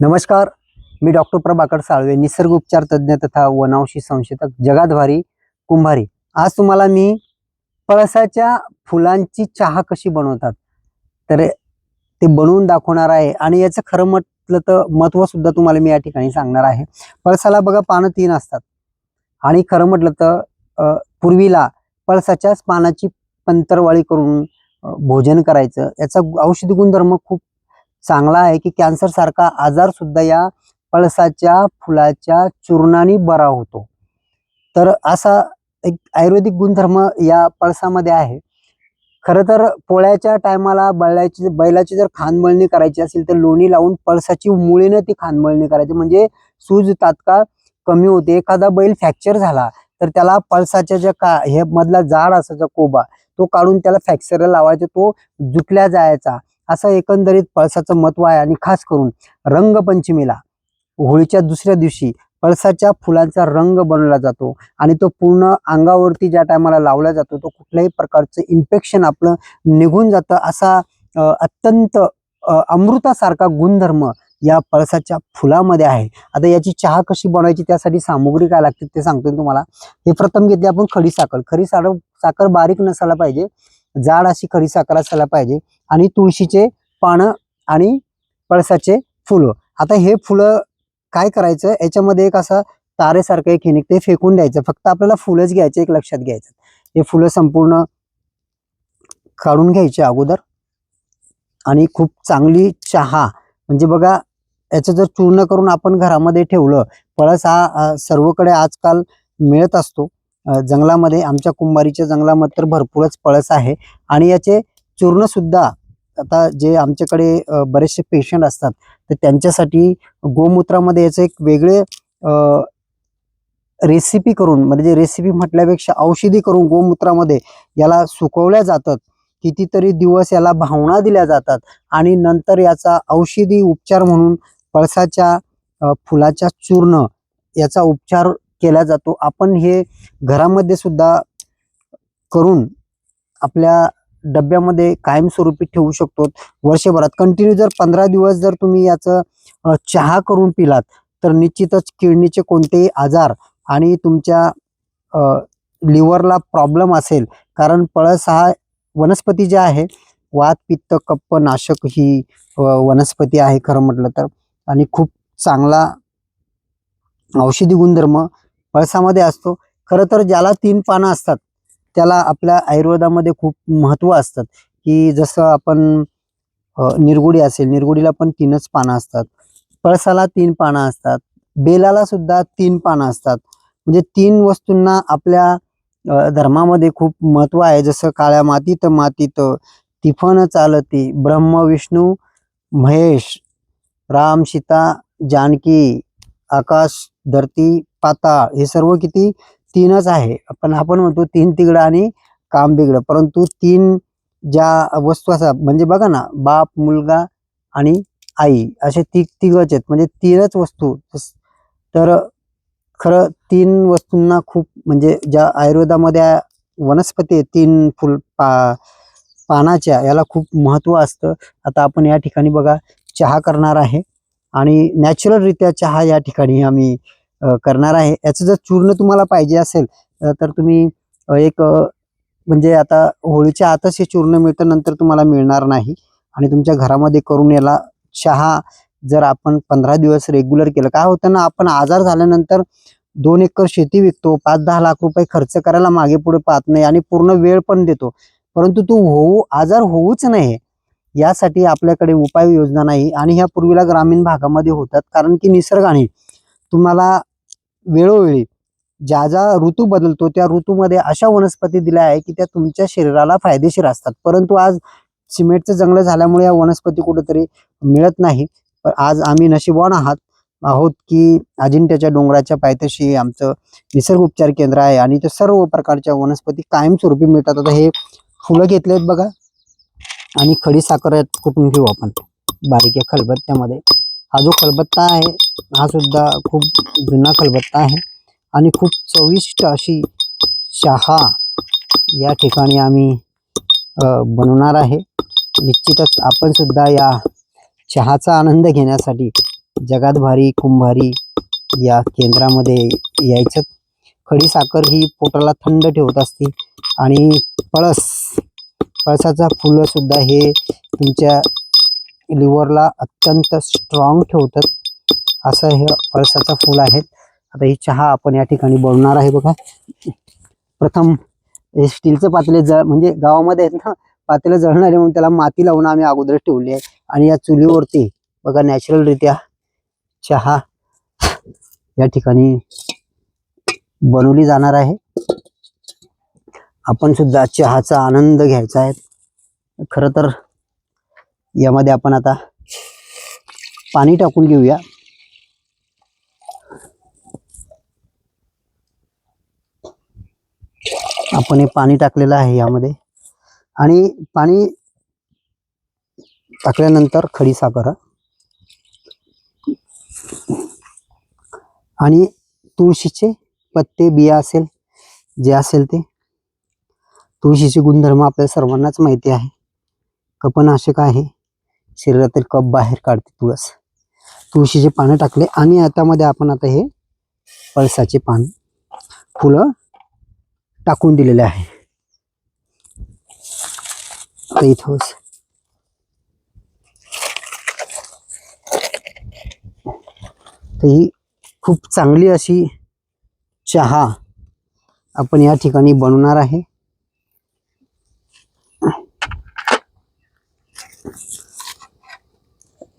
नमस्कार मी डॉक्टर प्रभाकर साळवे निसर्ग उपचार तज्ज्ञ तथा वनावशी संशोधक जगाद्वारी कुंभारी. आज तुम्हाला मी पळसाच्या फुलांची चहा कशी बनवतात तर ते बनवून दाखवणार आहे आणि याचं खरं म्हटलं तर महत्त्व सुद्धा तुम्हाला मी या ठिकाणी सांगणार आहे. पळसाला बघा पानं तीन असतात. आणि खरं म्हटलं तर पूर्वीला पळसाच्याच पानाची पंतरवाळी करून भोजन करायचं. याचा औषधी गुणधर्म खूप चांगला आहे की कॅन्सर सारखा आजार सुद्धा या पळसाच्या फुलाच्या चूर्णाने बरा होतो. तर असा एक आयुर्वेदिक गुणधर्म या पळसामध्ये आहे. खरं तर पोळ्याच्या टायमाला बैलाची बैलाची जर खानमळणी करायची असेल तर लोणी लावून पळसाची मुळीनं ती खानमळणी करायची. म्हणजे सूज तात्काळ कमी होते. एखादा बैल फ्रॅक्चर झाला तर त्याला पळसाच्या ज्या का हे मधला जाड असायचा कोबा तो काढून त्याला फ्रॅक्चरला लावायचा. तो जुटल्या जायचा. असं एकंदरीत पळसाचं महत्त्व आहे. आणि खास करून रंगपंचमीला होळीच्या दुसऱ्या दिवशी पळसाच्या फुलांचा रंग बनवला जातो आणि तो पूर्ण अंगावरती ज्या टायमाला लावला जातो तो कुठल्याही प्रकारचं इन्फेक्शन आपलं निघून जातं असा अत्यंत अमृतासारखा गुणधर्म या पळसाच्या फुलामध्ये आहे. आता याची चहा कशी बनवायची त्यासाठी सामुग्री काय लागते ते सांगतो मी तुम्हाला. हे प्रथम घेतली आपण खडी साखर. खडी साखर साखर बारीक नसायला पाहिजे. जाड अशी खरी साखर असायला पाहिजे. आणि तुळशीचे पानं आणि पळसाचे फुलं. आता हे फुलं काय करायचं? याच्यामध्ये एक असा तारेसारखं एक हे निघते फेकून द्यायचं. फक्त आपल्याला फुलंच घ्यायचे एक लक्षात घ्यायचं. हे फुलं संपूर्ण काढून घ्यायचे अगोदर. आणि खूप चांगली चहा. म्हणजे बघा याचं जर चूर्ण करून आपण घरामध्ये ठेवलं पळस हा सर्वकडे आजकाल मिळत असतो. जंगलामध्ये आमच्या कुंभारीच्या जंगलामध्ये तर भरपूरच पळस आहे. आणि याचे चूर्ण सुद्धा आता जे आमच्याकडे बरेचसे पेशंट असतात तर त्यांच्यासाठी गोमूत्रामध्ये याचं एक वेगळे रेसिपी करून म्हणजे रेसिपी म्हटल्यापेक्षा औषधी करून गोमूत्रामध्ये याला सुकवल्या जातात. कितीतरी दिवस याला भावना दिल्या जातात. आणि नंतर याचा औषधी उपचार म्हणून पळसाच्या फुलाच्या चूर्ण याचा उपचार केला जातो. आपण हे घरामध्ये सुद्धा करून आपल्या डब्यामध्ये कायमस्वरूपी ठेवू शकतो. वर्षभरात कंटिन्यू जर पंधरा दिवस जर तुम्ही याचं चहा करून पिलात तर निश्चितच किडनीचे कोणतेही आजार आणि तुमच्या लिव्हरला प्रॉब्लेम असेल. कारण पळस हा वनस्पती जे आहे वात पित्त कप्प नाशक ही वनस्पती आहे खरं म्हटलं तर. आणि खूप चांगला औषधी गुणधर्म पळसामध्ये असतो. खरं तर ज्याला तीन पानं असतात त्याला आपल्या आयुर्वेदामध्ये खूप महत्त्व असतात. की जसं आपण निरगुडी असेल निरगुडीला पण तीनच पानं असतात. पळसाला तीन पानं असतात. बेलाला सुद्धा तीन पानं असतात. म्हणजे तीन वस्तूंना आपल्या धर्मामध्ये खूप महत्त्व आहे. जसं काळ्या मातीत मातीत तिफन चालती ब्रह्म विष्णू महेश राम सीता जानकी आकाश धरती पाताळ हे सर्व किती? तीनच आहे. पण आपण म्हणतो तीन तिघडं आणि काम बिघडं. परंतु तीन ज्या वस्तू असतात म्हणजे बघा ना बाप मुलगा आणि आई असे ती तिघच आहेत. म्हणजे तीनच वस्तू. तर खरं तीन वस्तूंना खूप म्हणजे ज्या आयुर्वेदामध्ये वनस्पती तीन फुल पा पानाच्या याला खूप महत्त्व असतं. आता आपण या ठिकाणी बघा चहा करणार आहे. आणि नॅचरलरित्या चहा या ठिकाणी आम्ही करणार आहे. याचं जर चूर्ण तुम्हाला पाहिजे असेल तर तुम्ही एक म्हणजे आता होळीच्या आतच हे चूर्ण मिळतं नंतर तुम्हाला मिळणार नाही. आणि तुमच्या घरामध्ये करून याला चहा जर आपण पंधरा दिवस रेग्युलर केलं काय होतं ना आपण आजार झाल्यानंतर दोन एकर शेती विकतो पाच दहा लाख रुपये खर्च करायला मागे पुढे पाहत नाही आणि पूर्ण वेळ पण देतो. परंतु तो होऊ आजार होऊच नाही. यासाठी आपल्याकडे उपाययोजना नाही आणि ह्या पूर्वीला ग्रामीण भागामध्ये होतात. कारण की निसर्गाने तुम्हाला वेळोवेळी ज्या ज्या ऋतू बदलतो त्या ऋतूमध्ये अशा वनस्पती दिल्या आहे की त्या तुमच्या शरीराला फायदेशीर असतात. परंतु आज सिमेंटचं जंगल झाल्यामुळे या वनस्पती कुठेतरी मिळत नाही. पण आज आम्ही नशीबवान आहात आहोत की अजिंठ्याच्या डोंगराच्या पायथ्याशी आमचं निसर्ग उपचार केंद्र आहे आणि ते सर्व प्रकारच्या वनस्पती कायमस्वरूपी मिळतात. आता हे फुलं घेतलेत बघा. आणि खडी साखर यात कुटून घेऊ आपण. बारीक या खलबत्त्यामध्ये हा जो खलबत्ता आहे हा सुद्धा खूप जुना खलबत्ता आहे. आणि खूप चविष्ट अशी चहा या ठिकाणी आम्ही बनवणार आहे. निश्चितच आपण सुद्धा या चहाचा आनंद घेण्यासाठी जगात भारी कुंभारी या केंद्रामध्ये यायचं. खडी साखर ही पोटाला थंड ठेवत असते आणि पळस पळसाचा फुलं सुद्धा हे तुमच्या लिव्हरला अत्यंत स्ट्रॉंग ठेवतात. असं हे पळसाचं फुल आहेत. आता ही चहा आपण या ठिकाणी बनवणार आहे बघा. प्रथम हे स्टीलचं पातेले जळ म्हणजे गावामध्ये आहेत ना पातेलं जळणारे म्हणून त्याला माती लावून आम्ही अगोदर ठेवली आहे. आणि या चुलीवरती बघा नॅचरलरित्या चहा या ठिकाणी बनवली जाणार आहे. आपण सुद्धा चहाचा आनंद घ्यायचा आहे. खरं तर यामध्ये आपण आता पाणी टाकून घेऊया. आपण हे पाणी टाकलेलं आहे यामध्ये. आणि पाणी टाकल्यानंतर खडी साखर. आणि तुळशीचे पत्ते बिया असेल जे असेल ते तुळशीचे गुणधर्म आपल्या सर्वांनाच माहिती आहे. कपनाशक आहे. शरीरातील कप बाहेर काढते तुळस. तुळशीचे पानं टाकले आणि आतामध्ये आपण आता हे पळसाचे पान फुलं टाकून दिलेले आहे. आता इथं तर ही खूप चांगली अशी चहा आपण या ठिकाणी बनवणार आहे.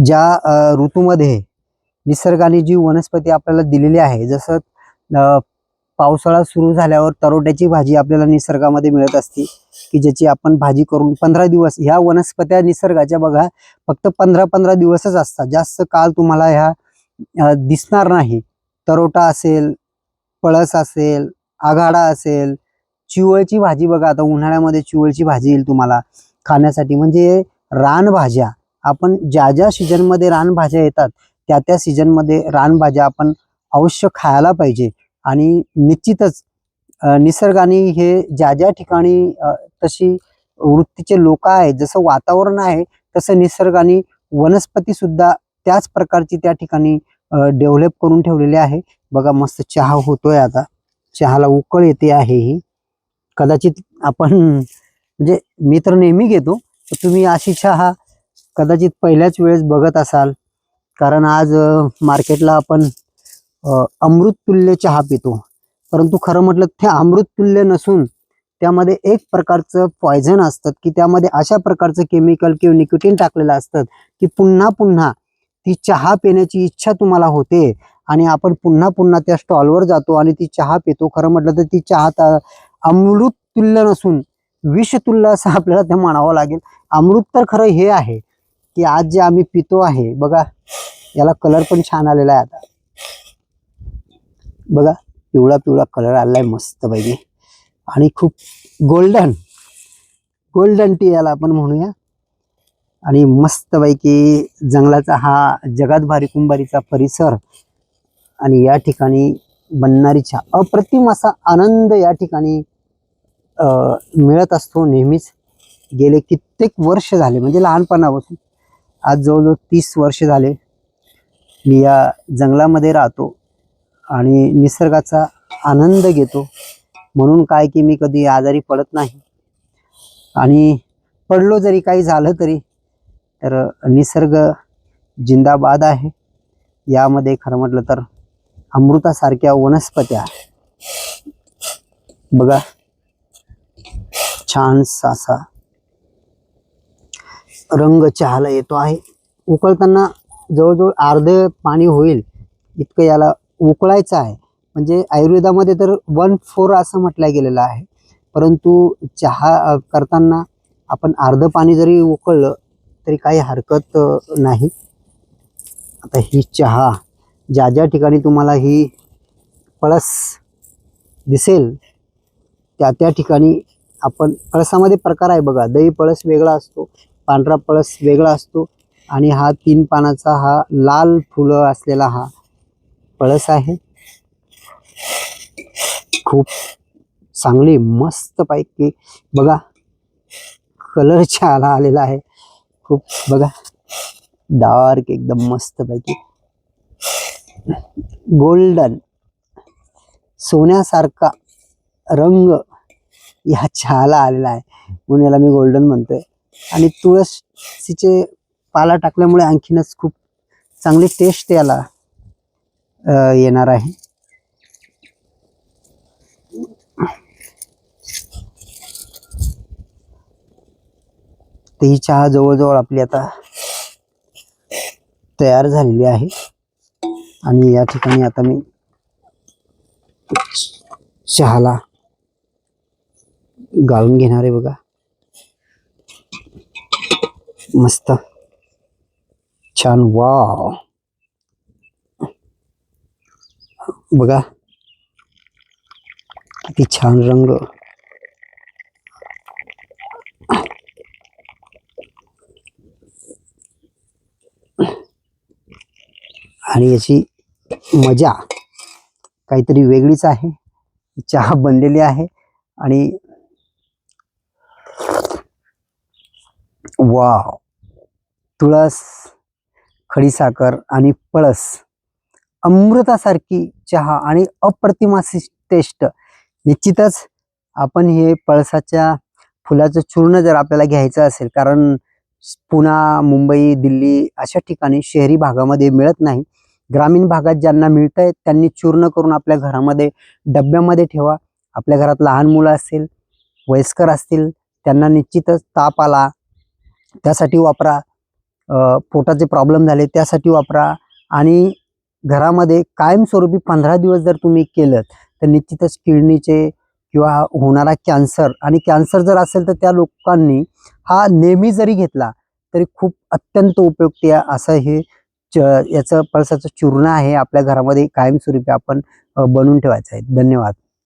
ज्या ऋतूमध्ये निसर्गाने जी वनस्पती आपल्याला दिलेली आहे जसं पावसाळा सुरू झाल्यावर तरोट्याची भाजी आपल्याला निसर्गामध्ये मिळत असते की ज्याची आपण भाजी करून पंधरा दिवस ह्या वनस्पत्या निसर्गाच्या बघा फक्त पंधरा पंधरा दिवसच असतात. जास्त काळ तुम्हाला ह्या दिसणार नाही. तरोटा असेल पळस असेल आघाडा असेल चिवळची भाजी बघा आता उन्हाळ्यामध्ये चिवळची भाजी येईल तुम्हाला खाण्यासाठी. म्हणजे रानभाज्या आपण ज्या ज्या सीजनमध्ये रानभाज्या येतात त्या त्या सीजनमध्ये रानभाज्या आपण अवश्य खायला पाहिजे. आणि निश्चितच निसर्गाने हे ज्या ज्या ठिकाणी तशी वृत्तीचे लोक आहेत जसं वातावरण आहे तसं निसर्गाने वनस्पती सुद्धा त्याच प्रकारची त्या ठिकाणी डेव्हलप करून ठेवलेली आहे. बघा मस्त चहा होतोय आता. चहाला उकळ येते आहे ही. कदाचित आपण म्हणजे मी तर नेहमी घेतो तुम्ही अशी चहा कदाचित पहिल्याच वेळेस बघत असाल कारण आज मार्केटला आपण अमृततुल्य चहा पितो. परंतु खरं म्हटलं ते अमृततुल्य नसून त्यामध्ये एक प्रकारचं पॉयझन असतं की त्यामध्ये अशा प्रकारचं केमिकल किंवा निकोटीन टाकलेलं असतं की पुन्हा पुन्हा ती चहा पिण्याची इच्छा तुम्हाला होते आणि आपण पुन्हा पुन्हा त्या स्टॉलवर जातो आणि ती चहा पितो. खरं म्हटलं तर ती चहा तर अमृततुल्य नसून विषतुल्य असं आपल्याला ते म्हणावं लागेल. अमृत तर खरं हे आहे की आज जे आम्ही पितो आहे बघा याला कलर पण छान आलेला आहे आता. बघा पिवळा पिवळा कलर आलाय मस्त पैकी. आणि खूप गोल्डन गोल्डन टी याला आपण म्हणूया. आणि मस्तपैकी जंगलाचा हा जगात भारी कुंभारीचा परिसर आणि या ठिकाणी बनणारी चहा अप्रतिम असा आनंद या ठिकाणी मिळत असतो नेहमीच. गेले कित्येक वर्ष झाले म्हणजे लहानपणापासून. आज जवळजवळ तीस वर्ष झाले मी या जंगलामध्ये राहतो आणि निसर्गाचा आनंद घेतो. म्हणून काय की मी कधी आजारी पडत नाही. आणि पडलो जरी काही झालं तरी तर निसर्ग जिंदाबाद आहे. यामध्ये खरं म्हटलं तर अमृतासारख्या वनस्पत्या बघा छानसा असा रंग चहाला येतो आहे. उकळताना जवळजवळ अर्धे पाणी होईल इतकं याला उकळायचं आहे. म्हणजे आयुर्वेदामध्ये तर वन फोर असं म्हटलं गेलेलं आहे. परंतु चहा करताना आपण अर्धं पाणी जरी उकळलं तरी काही हरकत नाही. आता ही चहा ज्या ज्या ठिकाणी तुम्हाला ही पळस दिसेल त्या त्या ठिकाणी आपण पळसामध्ये प्रकार आहे बघा. दही पळस वेगळा असतो पांढरा पळस वेगळा असतो आणि हा तीन पानाचा हा लाल फुलं असलेला हा पळस आहे. खूप चांगली मस्त पैकी बघा कलर छान आलेला आहे. खूप बघा डार्क एकदम मस्त पैकी. गोल्डन सोन्यासारखा रंग या चहाला आलेला आहे. म्हणून याला मी गोल्डन म्हणतोय. आणि तुळशीचे पाला टाकल्यामुळे आणखीनच खूप चांगली टेस्ट याला येणार आहे. तर ही चहा जवळजवळ आपली आता तयार झालेली आहे. आणि या ठिकाणी आता मी चहाला गाळून घेणार आहे बघा. मस्त. छान वाव. बघा. किती छान रंग. आणि याची मजा काहीतरी वेगळीच आहे. चहा बनलेली आहे आणि वाव. तुळस खडीसाखर आणि पळस अमृतासारखी चहा आणि अप्रतिमाशी टेस्ट निश्चितच आपण हे पळसाच्या फुलाचं चूर्ण जर आपल्याला घ्यायचं असेल कारण पुणा मुंबई दिल्ली अशा ठिकाणी शहरी भागामध्ये मिळत नाही. ग्रामीण भागात ज्यांना मिळत आहे त्यांनी चूर्ण करून आपल्या घरामध्ये डब्यामध्ये ठेवा. आपल्या घरात लहान मुलं असतील वयस्कर असतील त्यांना निश्चितच ताप आला त्यासाठी वापरा. पोटाचे प्रॉब्लेम झाले त्यासाठी वापरा. आणि घरामध्ये कायमस्वरूपी पंधरा दिवस जर तुम्ही केलं तर निश्चितच किडनीचे किंवा होणारा कॅन्सर आणि कॅन्सर जर असेल तर त्या लोकांनी हा नेहमी जरी घेतला तरी खूप अत्यंत उपयुक्त आहे असं हे च याचं पळसाचं चूर्ण आहे. आपल्या घरामध्ये कायमस्वरूपी आपण बनवून ठेवायचं आहे. धन्यवाद.